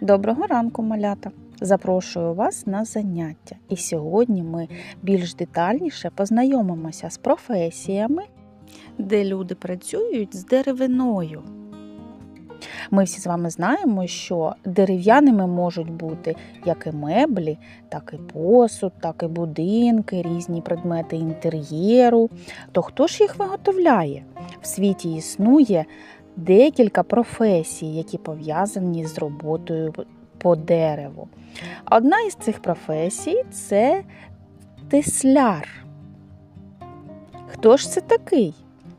Доброго ранку, малята! Запрошую вас на заняття. І сьогодні ми більш детальніше познайомимося з професіями, де люди працюють з деревиною. Ми всі з вами знаємо, що дерев'яними можуть бути як і меблі, так і посуд, так і будинки, різні предмети інтер'єру. То хто ж їх виготовляє? В світі існує декілька професій, які пов'язані з роботою по дереву. Одна із цих професій це тесляр. Хто ж це такий?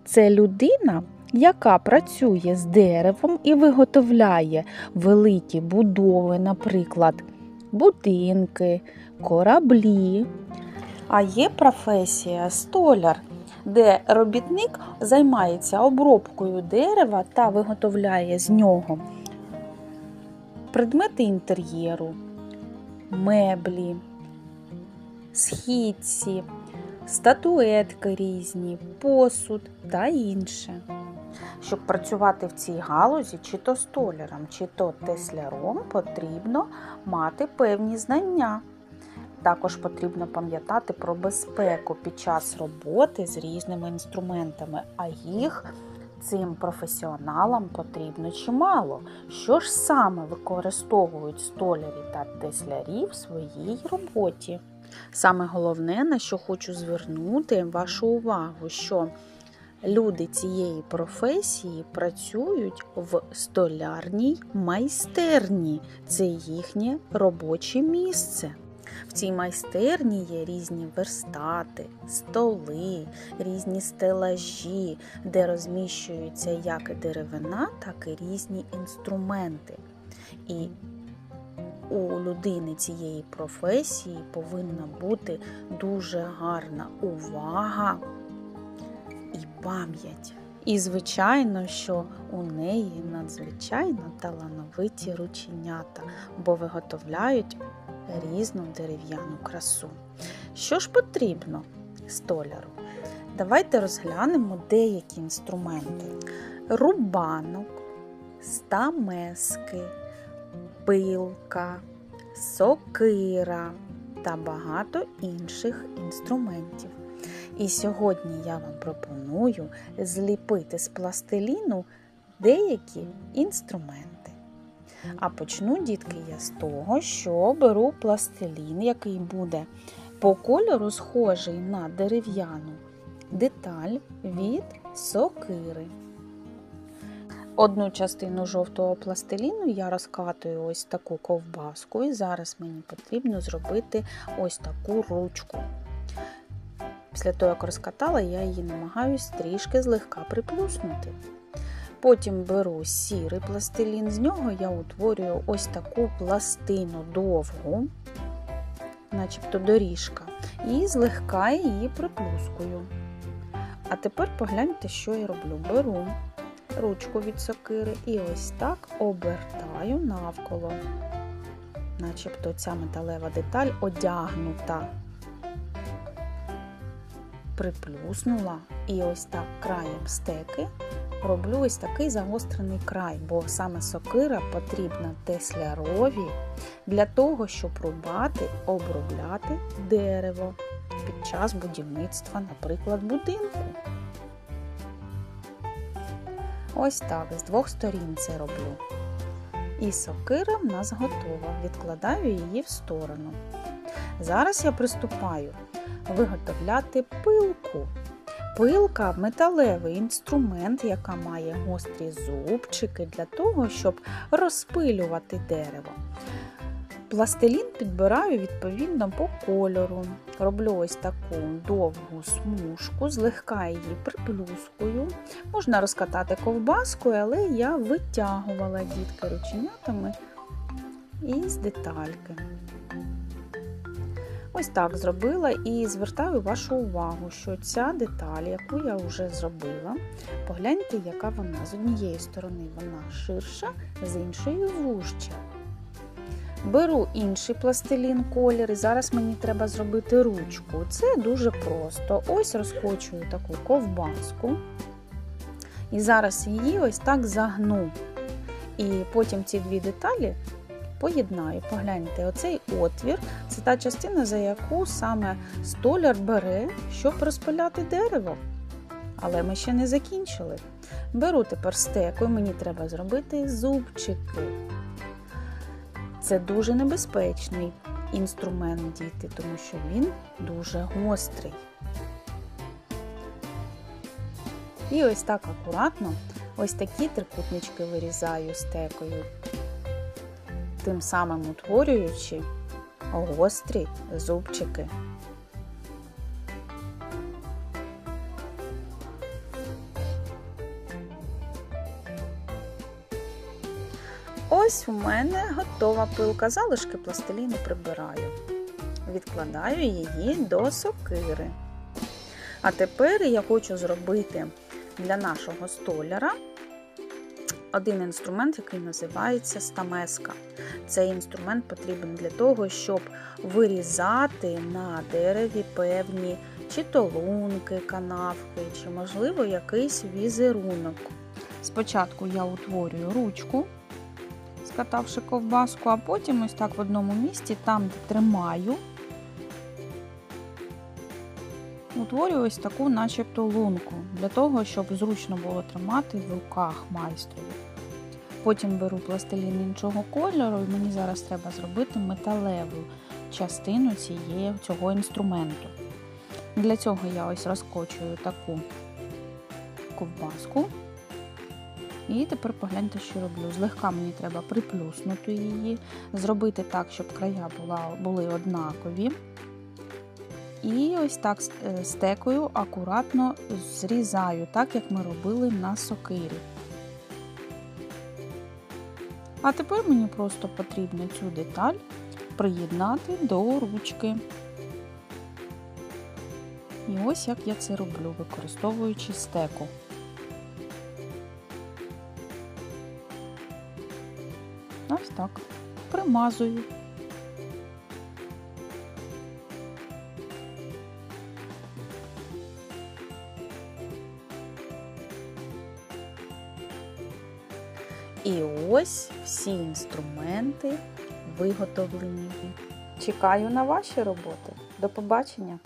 Це людина, яка працює з деревом і виготовляє великі будови, наприклад, будинки, кораблі. А є професія столяр, де робітник займається обробкою дерева та виготовляє з нього предмети інтер'єру, меблі, східці, статуетки різні, посуд та інше. Щоб працювати в цій галузі, чи то столяром, чи то тесляром, потрібно мати певні знання. Також потрібно пам'ятати про безпеку під час роботи з різними інструментами, а їх цим професіоналам потрібно чимало. Що ж саме використовують столярі та теслярі в своїй роботі? Саме головне, на що хочу звернути вашу увагу, що люди цієї професії працюють в столярній майстерні. Це їхнє робоче місце. В цій майстерні є різні верстати, столи, різні стелажі, де розміщуються як деревина, так і різні інструменти. І у людини цієї професії повинна бути дуже гарна увага і пам'ять. І, звичайно, що у неї надзвичайно талановиті рученята, бо виготовляють різну дерев'яну красу. Що ж потрібно столяру? Давайте розглянемо деякі інструменти: рубанок, стамески, пилка, сокира та багато інших інструментів. І сьогодні я вам пропоную зліпити з пластиліну деякі інструменти. А почну, дітки, я з того, що беру пластилін, який буде по кольору схожий на дерев'яну деталь від сокири. Одну частину жовтого пластиліну я розкатую ось таку ковбаску, і зараз мені потрібно зробити ось таку ручку. Після того, як розкатала, я її намагаюсь трішки злегка приплюснути. Потім беру сірий пластилін, з нього я утворюю ось таку пластину довгу, начебто доріжка, і злегка її приплюскую. А тепер погляньте, що я роблю. Беру ручку від сокири і ось так обертаю навколо, начебто ця металева деталь одягнута, приплюснула і ось так краєм стеки роблю ось такий загострений край, бо саме сокира потрібна теслярові для того, щоб рубати, обробляти дерево під час будівництва, наприклад, будинку. Ось так, з двох сторін це роблю. І сокира в нас готова. Відкладаю її в сторону. Зараз я приступаю виготовляти пилку. Пилка металевий інструмент, яка має гострі зубчики для того, щоб розпилювати дерево. Пластилін підбираю відповідно по кольору. Роблю ось таку довгу смужку, злегка її приплюскую. Можна розкатати ковбаскою, але я витягувала дітки рученятами із детальки. Ось так зробила і звертаю вашу увагу, що ця деталь, яку я вже зробила, погляньте, яка вона. З однієї сторони вона ширша, з іншої вужча. Беру інший пластилін колір, і зараз мені треба зробити ручку. Це дуже просто. Ось розкочую таку ковбаску. І зараз її ось так загну. І потім ці дві деталі поєднаю. Погляньте, оцей отвір це та частина, за яку саме столяр бере, щоб розпиляти дерево. Але ми ще не закінчили. Беру тепер стеку, і мені треба зробити зубчики. Це дуже небезпечний інструмент діти, тому що він дуже гострий. І ось так акуратно, ось такі трикутнички вирізаю стекою, тим самим утворюючи гострі зубчики. Ось у мене готова пилка. Залишки пластиліну прибираю. Відкладаю її до сокири. А тепер я хочу зробити для нашого столяра один інструмент, який називається стамеска. Цей інструмент потрібен для того, щоб вирізати на дереві певні чи то лунки, канавки, чи, можливо, якийсь візерунок. Спочатку я утворюю ручку, скатавши ковбаску, а потім ось так в одному місці, там, де тримаю, утворюю ось таку начебто лунку, для того, щоб зручно було тримати в руках майстрові. Потім беру пластилін іншого кольору, і мені зараз треба зробити металеву частину цієї, цього інструменту. Для цього я ось розкочую таку ковбаску. І тепер погляньте, що роблю. Злегка мені треба приплюснути її, зробити так, щоб края були однакові. І ось так стекою акуратно зрізаю, так як ми робили на сокирі. А тепер мені просто потрібно цю деталь приєднати до ручки. І ось як я це роблю, використовуючи стеку. Ось так. Примазую. І ось всі інструменти виготовлені. Чекаю на ваші роботи. До побачення!